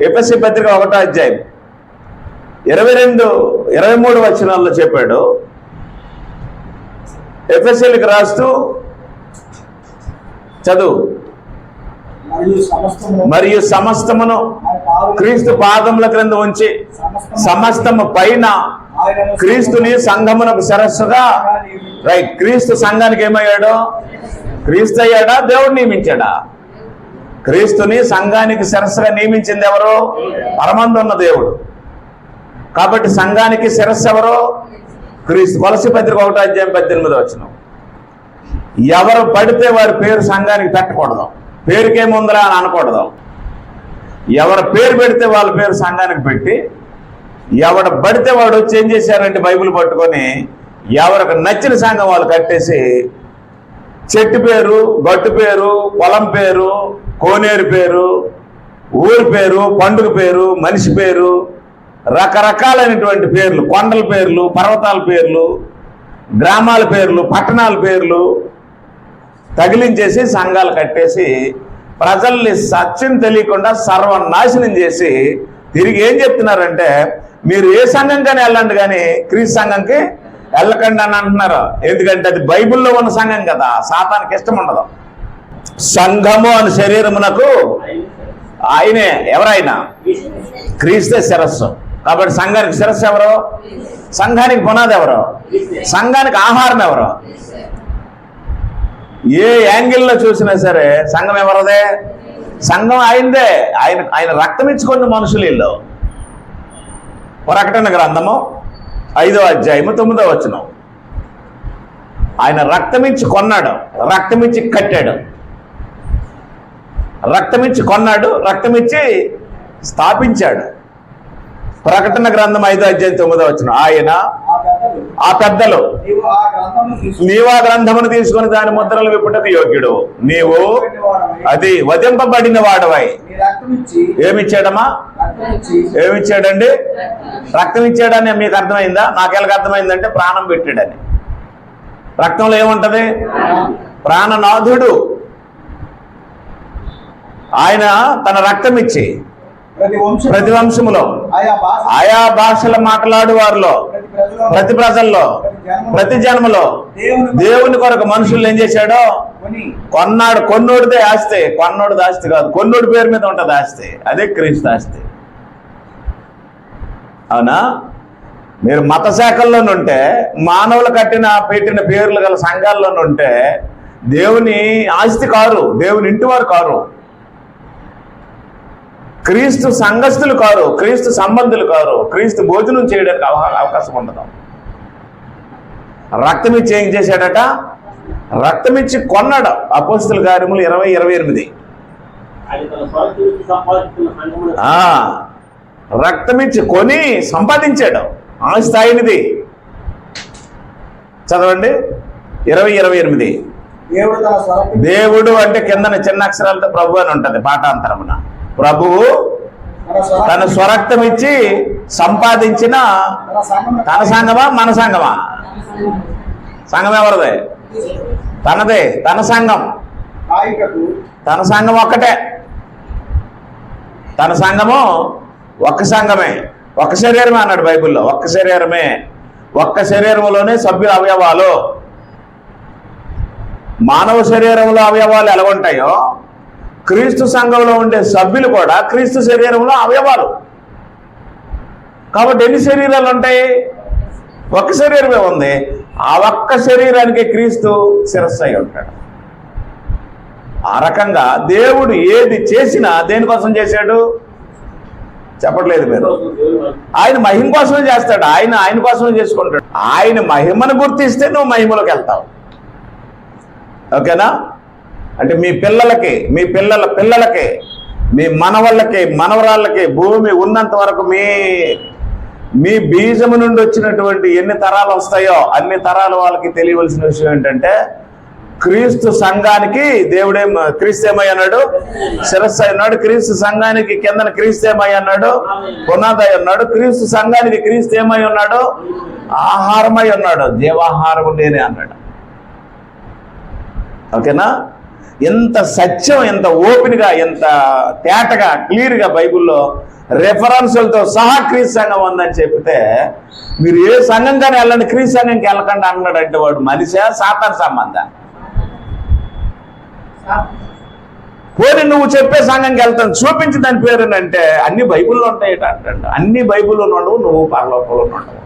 FSC పత్రిక ఒకటో అధ్యాయం. ఇరవై రెండు ఇరవై మూడు వచనాల్లో చెప్పాడు. ఎఫ్ఎస్సీలకు రాస్తూ చదువు. మరియు సమస్తము మరియు సమస్తమును క్రీస్తు పాదముల క్రింద ఉంచి సమస్తము పైన క్రీస్తుని సంఘమునకు సరస్సుగా రైట్ క్రీస్తు సంఘానికి ఏమయ్యాడు? క్రీస్తు అయ్యాడా దేవుడు నియమించాడా? క్రీస్తుని సంఘానికి శిరస్సుగా నియమించింది ఎవరు? పరమందున్న దేవుడు. కాబట్టి సంఘానికి శిరస్సు ఎవరు? క్రీస్తు. వలసి పత్రిక ఒకటో అధ్యాయం పద్దెనిమిది వచ్చిన ఎవరు పడితే వారి పేరు సంఘానికి పెట్టకూడదు. పేరుకేముందిరా అని అనకూడదు. ఎవరి పేరు పెడితే వాళ్ళ పేరు సంఘానికి పెట్టి ఎవడ పడితే వాడు వచ్చి ఏం చేశారంటే బైబిల్ పట్టుకొని ఎవరికి నచ్చిన సంఘం వాళ్ళు కట్టేసి చెట్టు పేరు గట్టు పేరు పొలం పేరు కోనేరు పేరు ఊరి పేరు పండుగ పేరు మనిషి పేరు రకరకాలైనటువంటి పేర్లు కొండల పేర్లు పర్వతాల పేర్లు గ్రామాల పేర్లు పట్టణాల పేర్లు తగిలించేసి సంఘాలు కట్టేసి ప్రజల్ని సత్యం తెలియకుండా సర్వనాశనం చేసి తిరిగి ఏం చెప్తున్నారంటే మీరు ఏ సంఘంకైనా వెళ్ళండి కానీ క్రీస్తు సంఘంకి వెళ్ళకండి అని అంటున్నారు. ఎందుకంటే అది బైబిల్లో ఉన్న సంఘం కదా సాతానికి ఇష్టం ఉండదు. సంఘము అని శరీరమునకు ఆయనే ఎవరైనా క్రీస్తే శిరస్సు. కాబట్టి సంఘానికి శిరస్సు ఎవరు? సంఘానికి పునాది ఎవరు? సంఘానికి ఆహారం ఎవరు? ఏ యాంగిల్లో చూసినా సరే సంఘం ఎవరదే? సంఘం ఆయనదే. ఆయన ఆయన రక్తం ఇచ్చుకున్న మనుషులు వీళ్ళు. ప్రకటన గ్రంథము ఐదో అధ్యాయము తొమ్మిదో వచనం. ఆయన రక్తమిచ్చి కొన్నాడు రక్తమిచ్చి కట్టాడు. రక్తమిచ్చి కొన్నాడు రక్తమిచ్చి స్థాపించాడు. ప్రకటన గ్రంథం ఐదో అధ్యాయం తొమ్మిదో వచ్చిన ఆయన ఆ పెద్దలు. నీవు ఆ గ్రంథమును తీసుకుని దాని ముద్రలు విప్పుటకు యోగ్యుడు. నీవు అది వధింపబడిన వాడవై. ఏమిచ్చాడమ్మా? ఏమిచ్చాడండి? రక్తం ఇచ్చాడని మీకు అర్థమైందా? నాకెళ్ళకి అర్థమైందంటే ప్రాణం పెట్టాడని. రక్తంలో ఏముంటది? ప్రాణనాథుడు. ఆయన తన రక్తం ఇచ్చి ప్రతి వంశం ప్రతి వంశములో ఆయా భాష ఆయా భాషలు మాట్లాడు వారిలో ప్రతి ప్రజలో ప్రతి ప్రజల్లో ప్రతి జన్మలో దేవుని కొరకు మనుషులు ఏం చేశాడో? కొని. కొన్నాడు కొన్నోడిదే ఆస్తి కొన్నోడిది ఆస్తి కాదు కొన్నోడి పేరు మీద ఉంటది ఆస్తి అదే క్రీస్తు ఆస్తి. అవునా? మీరు మత శాఖల్లోనుంటే మానవులు కట్టిన పెట్టిన పేర్లు గల సంఘాల్లోనుంటే దేవుని ఆస్తి కారు దేవుని ఇంటి వారు కారు. క్రీస్తు సంఘస్థులు కారు క్రీస్తు సంబంధులు కారు క్రీస్తు భోజనం చేయడానికి అవ- అవకాశం ఉండదు. రక్తమిచ్చి ఏం చేశాడట. రక్తమిచ్చి కొన్నాడు అపోస్తుల కార్యములు ఇరవై ఇరవై ఎనిమిది. రక్తమిచ్చి కొని సంపాదించాడు. ఆ స్థాయినిది. చదవండి. ఇరవై ఇరవై ఎనిమిది. దేవుడు అంటే కిందన చిన్న అక్షరాలతో ప్రభు అని ఉంటది పాఠాంతరమున. ప్రభువు తన స్వరక్తం ఇచ్చి సంపాదించిన తన సంఘమా? మన సంఘమా? సంఘం ఎవరిదే? తనదే తన సంఘం. తన సంఘం ఒక్కటే. తన సంఘము ఒక్క సంఘమే. ఒక్క శరీరమే అన్నాడు బైబిల్లో. ఒక్క శరీరమే. ఒక్క శరీరంలోనే సభ్యుల అవయవాలు. మానవ శరీరంలో అవయవాలు ఎలా ఉంటాయో క్రీస్తు సంఘంలో ఉండే సభ్యులు కూడా క్రీస్తు శరీరంలో అవయవాలు. కాబట్టి ఎన్ని శరీరాలు ఉంటాయి? ఒక్క శరీరమే ఉంది. ఆ ఒక్క శరీరానికి క్రీస్తు శిరస్సు అయి ఉంటాడు. ఆ రకంగా దేవుడు ఏది చేసినా దేనికోసం చేశాడు? చెప్పట్లేదు మీరు. ఆయన మహిమ కోసమే చేస్తాడు. ఆయన ఆయన కోసమే చేసుకుంటాడు. ఆయన మహిమను గుర్తిస్తే నువ్వు మహిమలోకి వెళ్తావు. ఓకేనా? అంటే మీ పిల్లలకి మీ పిల్లల పిల్లలకి మీ మనవళ్ళకి మనవరాళ్ళకి భూమి ఉన్నంత వరకు మీ మీ బీజము నుండి వచ్చినటువంటి ఎన్ని తరాలు వస్తాయో అన్ని తరాల వాళ్ళకి తెలియవలసిన విషయం ఏంటంటే క్రీస్తు సంఘానికి దేవుడేం క్రీస్తుమై అన్నాడు శిరస్సు అన్నాడు క్రీస్తు సంఘానికి కిందన క్రీస్తుమై అన్నాడు పునాదై ఉన్నాడు క్రీస్తు సంఘానికి క్రీస్తు ఏమై ఉన్నాడు ఆహారమై ఉన్నాడు జీవాహారము నేనే అన్నాడు. ఓకేనా? ఎంత సత్యం ఎంత ఓపెన్గా ఎంత తేటగా క్లియర్గా బైబిల్లో రెఫరెన్సులతో సహా క్రీస్ సంఘం ఉందని చెప్తే మీరు ఏ సంఘం కానీ వెళ్ళండి క్రీస్ సంఘంకి వెళ్ళకండి అన్నాడంటే వాడు మనిషి సాతాన్ సంబంధం? పోనీ నువ్వు చెప్పే సంఘంకి వెళ్తాను చూపించి దాని పేరు ఏంటంటే అన్ని బైబిల్లో ఉంటాయి అంటాడు. అన్ని బైబిల్లో ఉండవు నువ్వు పరలోకంలో ఉండవు.